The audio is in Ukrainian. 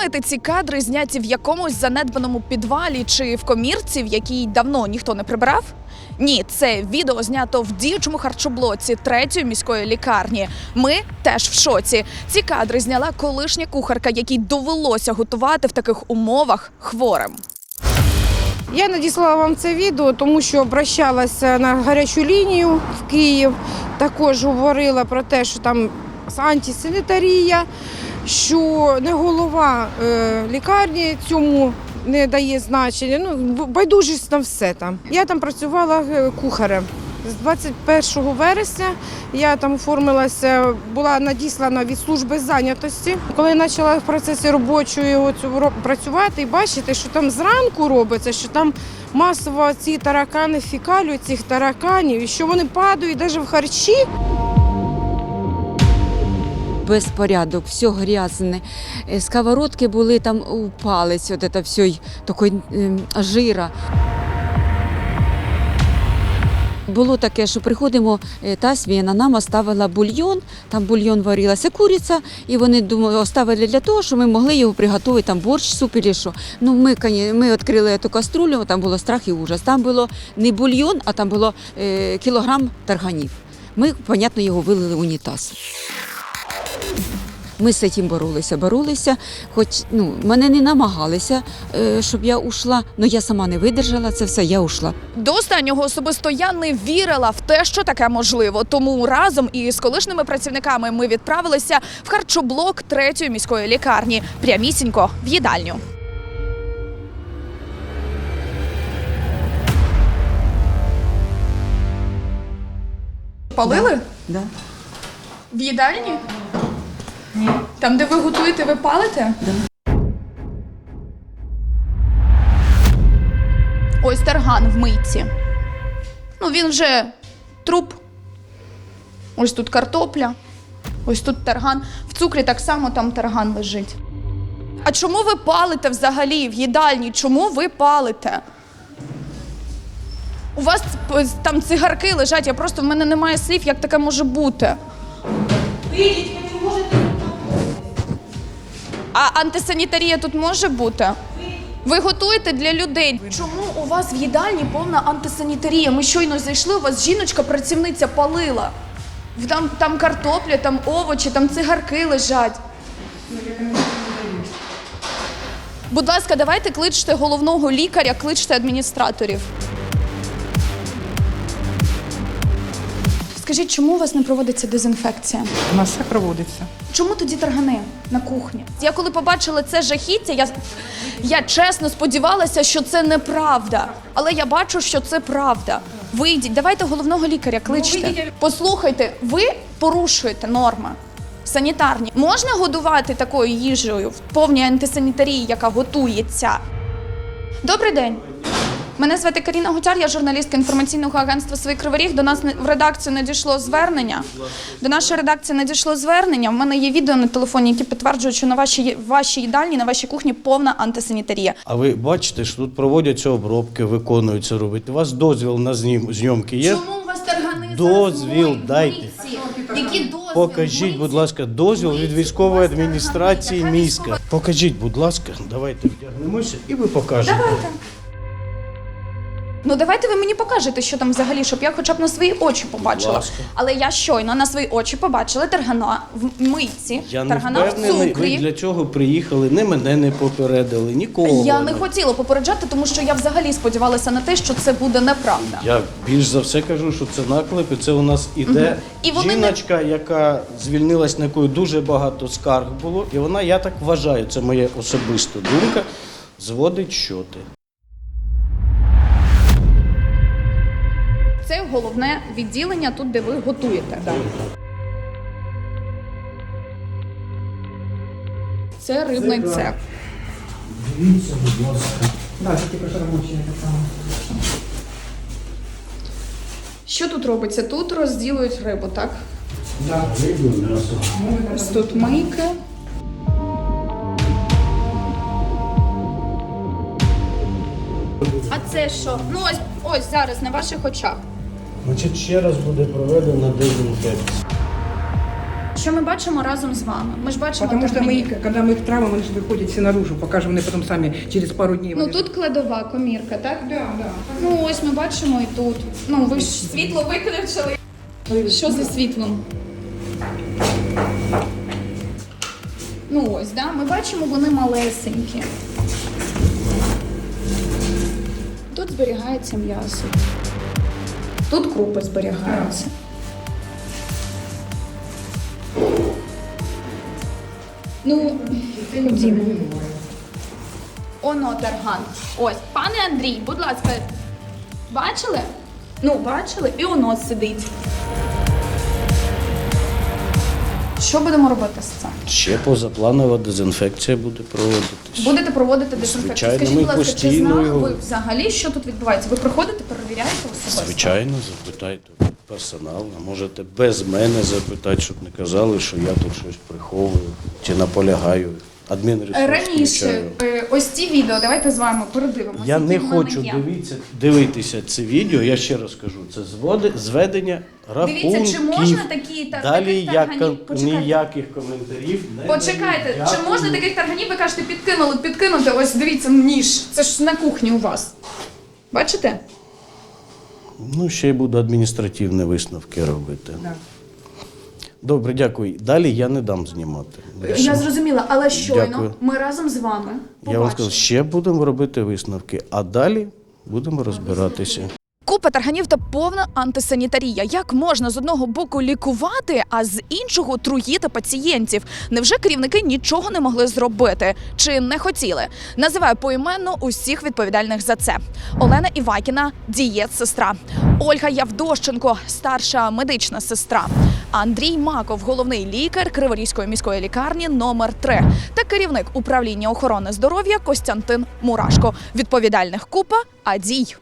думаєте, ці кадри зняті в якомусь занедбаному підвалі чи в комірці, в якій давно ніхто не прибирав? Ні, це відео знято в діючому харчоблоці третьої міської лікарні. Ми теж в шоці. Ці кадри зняла колишня кухарка, якій довелося готувати в таких умовах хворим. Я надіслала вам це відео, тому що обращалася на гарячу лінію в Київ. Також говорила про те, що там антисанітарія, що не голова е, лікарні цьому не дає значення. Ну, байдужість на все там. Я там працювала е, кухарем. З 21 вересня я там оформилася, була надіслана від служби зайнятості. Коли я почала в процесі робочої оцю працювати і бачити, що там зранку робиться, що там масово ці таракани фікалюють цих тараканів, і що вони падають навіть в харчі. Безпорядок, все грязне. Сковородки були там у палець, от це все такої ем, жира. Було таке, що приходимо, е, та сміна нам оставила бульйон, там бульйон варилася куриця, і вони думали, оставили для того, щоб ми могли його приготувати, там борщ, суп і що. Ну, ми, ми відкрили цю каструлю, там було страх і ужас. Там було не бульйон, а там було е, кілограм тарганів. Ми, понятно, його вилили в унітаз. Ми з цим боролися, боролися, хоч ну, мене не намагалися, е, щоб я ушла, але я сама не видержала це все, я ушла. До останнього особисто я не вірила в те, що таке можливо. Тому разом із колишніми працівниками ми відправилися в харчоблок третьої міської лікарні, прямісінько в їдальню. Палили? Да. В їдальні? Ні. Там, де ви готуєте, ви палите? Да. Ось тарган в мийці. Ну, він вже труп. Ось тут картопля. Ось тут тарган. В цукрі так само там тарган лежить. А чому ви палите взагалі в їдальні? Чому ви палите? У вас там цигарки лежать, я просто в мене немає слів, як таке може бути. А антисанітарія тут може бути? Ви готуєте для людей. Чому у вас в їдальні повна антисанітарія? Ми щойно зайшли, у вас жіночка, працівниця палила. Там, там картопля, там овочі, там цигарки лежать. Будь ласка, давайте кличте головного лікаря, кличте адміністраторів. Скажіть, чому у вас не проводиться дезінфекція? У нас все проводиться. Чому тоді таргани на кухні? Я коли побачила це жахіття, я, я чесно сподівалася, що це неправда. Але я бачу, що це правда. Вийдіть, давайте головного лікаря кличте. Послухайте, ви порушуєте норми. Санітарні можна годувати такою їжею в повній антисанітарії, яка готується. Добрий день. Мене звати Каріна Гутяр, я журналістка інформаційного агентства «Свій Кривий Ріг». До нас не- в редакцію надійшло звернення. До нашої редакції надійшло звернення. В мене є відео на телефоні, які підтверджують, що на вашій вашій їдальні, на вашій кухні повна антисанітарія. А ви бачите, що тут проводяться обробки, виконуються робить. У вас дозвіл на знім- зйомки є? Чому у вас таргани Дозвіл дайте. Які дозвіл? Покажіть, будь ласка, дозвіл від військової адміністрації міська. Покажіть, будь ласка, давайте вдягнемося і ви покажете. Ну давайте ви мені покажете, що там взагалі, щоб я хоча б на свої очі побачила. ласка. Але я щойно на свої очі побачила таргана в мийці, Я не таргана в впевнений, цукрі. ви для чого приїхали, не мене не попередили, нікого. Я не хотіла попереджати, тому що я взагалі сподівалася на те, що це буде неправда. Я більш за все кажу, що це наклеп, і це у нас іде І вони не- жіночка, яка звільнилась, на якої дуже багато скарг було, і вона, я так вважаю, це моя особиста думка, зводить щоти. Це головне відділення тут, де ви готуєте. Це рибний цех. Дивіться, будь ласка. Да, тільки так само. Що тут робиться? Тут розділують рибу, так? Так, рибу, м'ясо. Ось тут мийки. А це що? Ну ось ось зараз на ваших очах. Значить, ще раз буде проведена дезінфекція. Що ми бачимо разом з вами? Ми ж бачимо Потому что мы, таргані. их- когда мы их травим, они же выходят все наружу, пока же вони потом сами через пару дней. Ну вони- тут кладова комірка, так? Да, да. Ну ось ми бачимо і тут. Ну ви ж світло виключили. Що за світлом? Ну ось, да? ми бачимо, вони малесенькі. Тут зберігається м'ясо. Тут крупи зберігаються. Ну, ходімо. Оно тарган. Ось, пане Андрій, будь ласка, бачили? Ну, бачили, і оно сидить. Що будемо робити з цим? Ще позапланова дезінфекція буде проводитись. Будете проводити дезінфекцію? Звичайно, Скажіть, ми будь ласка, чи постійно знали його- ви взагалі, що тут відбувається? Ви приходите, перевіряєте особисто? Звичайно, запитайте персонал. А можете без мене запитати, щоб не казали, що я тут щось приховую чи наполягаю. Адмінресурс Раніше, включаю. е, ось ці відео, давайте з вами передивимося. Я не в мене хочу є. дивитися, дивитися це відео. Я ще раз кажу, це зводи, зведення рахунків. Дивіться, чи можна такі та Далі таких я тарганів? Почекайте. ніяких коментарів не Почекайте, даю. чи можна таких тарганів, ви кажете, підкинули, підкинути, ось дивіться, ніж. Це ж на кухні у вас. Бачите? Ну, ще й буду адміністративні висновки робити. Да. Добре, дякую. Далі я не дам знімати. Я зрозуміла, але щойно Дякую. ми разом з вами Я вам сказав, ще будемо робити висновки, а далі будемо розбиратися. Купа тарганів та повна антисанітарія. Як можна з одного боку лікувати, а з іншого труїти пацієнтів? Невже керівники нічого не могли зробити чи не хотіли? Називаю поіменно усіх відповідальних за це: Олена Івакіна, дієт-сестра, Ольга Явдощенко, старша медична сестра, Андрій Маков, головний лікар Криворізької міської лікарні номер 3 та керівник управління охорони здоров'я Костянтин Мурашко. Відповідальних купа, а дій